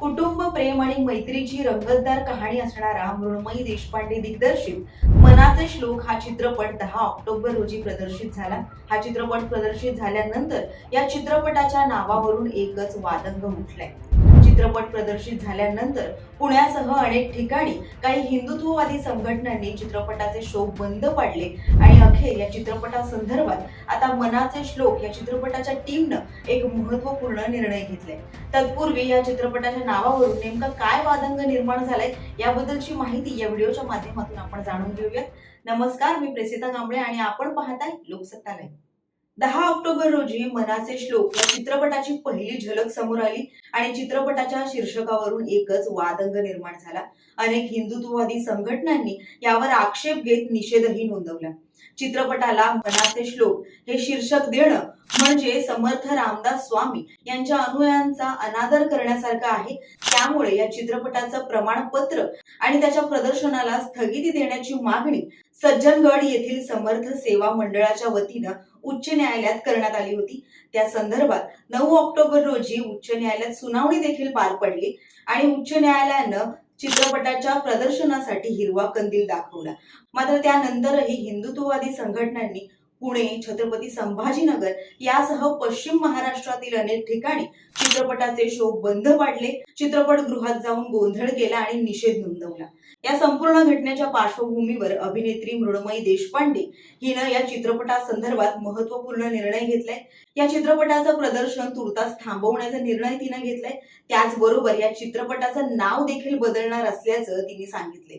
कुटुंब प्रेम आणि मैत्रीची रंगतदार कहाणी असणारा मृण्मयी देशपांडे दिग्दर्शित मनाचे श्लोक हा चित्रपट दहा ऑक्टोबर रोजी प्रदर्शित झाला. हा चित्रपट प्रदर्शित झाल्यानंतर या चित्रपटाच्या नावावरून एकच वादंग उठलाय. चित्रपट प्रदर्शित झाल्यानंतर पुण्यासह अनेक ठिकाणी काही हिंदुत्ववादी संघटनांनी चित्रपटाचे शो बंद पाडले. आणि अखेर या चित्रपटासंदर्भात आता मनाचे श्लोक या चित्रपटाच्या टीमनं एक महत्त्वपूर्ण निर्णय घेतलाय. तत्पूर्वी या चित्रपटाच्या नावावरून नेमका काय वादंग निर्माण झालाय याबद्दलची माहिती या व्हिडिओच्या माध्यमातून आपण जाणून घेऊयात. नमस्कार मी प्रेसिता कांबळे आणि आपण पाहताय लोकसत्तालय दहा ऑक्टोबर रोजी मनाचे श्लोक या चित्रपटाची पहिली झलक समोर आली आणि चित्रपटाच्या शीर्षकावरून एकच वादंग निर्माण झाला. अनेक हिंदुत्ववादी संघटनांनी यावर आक्षेप घेत निषेधही नोंदवला. चित्रपटाला मनाचे श्लोक हे शीर्षक देणं म्हणजे समर्थ रामदास स्वामी यांच्या अनुयायांचा अनादर करण्यासारखा आहे. त्यामुळे या चित्रपटाचं प्रमाणपत्र आणि त्याच्या प्रदर्शनाला स्थगिती देण्याची मागणी सज्जनगड येथील समर्थ सेवा मंडळाच्या वतीनं उच्च न्यायालयात करण्यात आली होती. त्या संदर्भात नऊ ऑक्टोबर रोजी उच्च न्यायालयात सुनावणी देखील पार पडली आणि उच्च न्यायालयानं चित्रपटाच्या प्रदर्शनासाठी हिरवा कंदील दाखवला. मात्र त्यानंतरही हिंदुत्ववादी संघटनांनी पुणे छत्रपती संभाजीनगर यासह पश्चिम महाराष्ट्रातील अनेक ठिकाणी चित्रपटाचे शो बंद पाडले. चित्रपटगृहात जाऊन गोंधळ केला आणि निषेध नोंदवला. या संपूर्ण घटनेच्या पार्श्वभूमीवर अभिनेत्री मृण्मयी देशपांडे हिनं या चित्रपटासंदर्भात महत्त्वपूर्ण निर्णय घेतलाय. या चित्रपटाचं प्रदर्शन तुर्तास थांबवण्याचा निर्णय तिनं घेतलाय. त्याचबरोबर या चित्रपटाचं नाव देखील बदलणार असल्याचं तिने सांगितले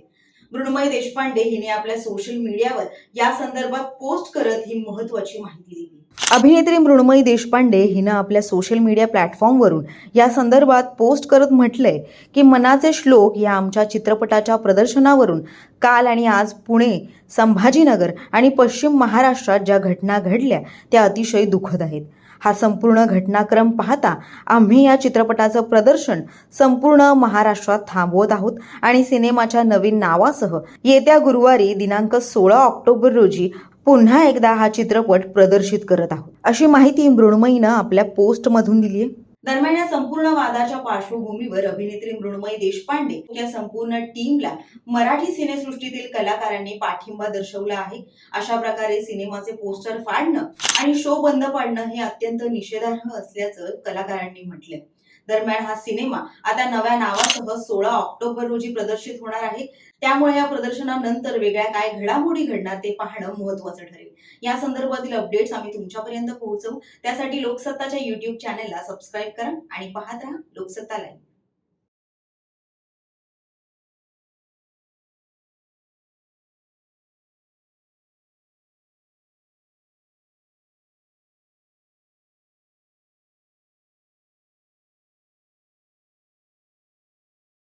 मृण्मयी देशपांडे हिने आपल्या सोशल मीडियावर या संदर्भात पोस्ट करत ही महत्वाची माहिती दिली. अभिनेत्री मृण्मयी देशपांडे हिनं आपल्या सोशल मीडिया प्लॅटफॉर्मवरून या संदर्भात पोस्ट करत म्हटलंय की मनाचे श्लोक या आमच्या चित्रपटाच्या प्रदर्शनावरून काल आणि आज पुणे संभाजीनगर आणि पश्चिम महाराष्ट्रात ज्या घटना घडल्या त्या अतिशय दुःखद आहेत. हा संपूर्ण घटनाक्रम पाहता आम्ही या चित्रपटाचं प्रदर्शन संपूर्ण महाराष्ट्रात थांबवत आहोत आणि सिनेमाच्या नवीन नावासह येत्या गुरुवारी दिनांक सोळा ऑक्टोबर रोजी पुन्हा एकदा हा चित्रपट प्रदर्शित करत आहोत. अशी माहिती मृण्मयीनं आपल्या पोस्टमधून दिली आहे दरम्यान या संपूर्ण वादाच्या पार्श्वभूमीवर अभिनेत्री मृण्मयी देशपांडे या संपूर्ण टीमला मराठी सिनेसृष्टीतील कलाकारांनी पाठिंबा दर्शवला आहे. अशा प्रकारे सिनेमाचे पोस्टर फाडणं आणि शो बंद पाडणं हे अत्यंत निषेधार्ह असल्याचं कलाकारांनी म्हटलंय. दरम्यान हा सिनेमा आता नव्या नावासह सोळा ऑक्टोबर रोजी प्रदर्शित होणार आहे. त्यामुळे या प्रदर्शनानंतर वेगळ्या काय घडामोडी घडणार ते पाहणं महत्वाचं ठरेल. या संदर्भातील अपडेट्स आम्ही तुमच्यापर्यंत पोहोचवू. त्यासाठी लोकसत्ताच्या युट्यूब चॅनेलला सबस्क्राईब करा आणि पाहत राहा लोकसत्ता लाईव्ह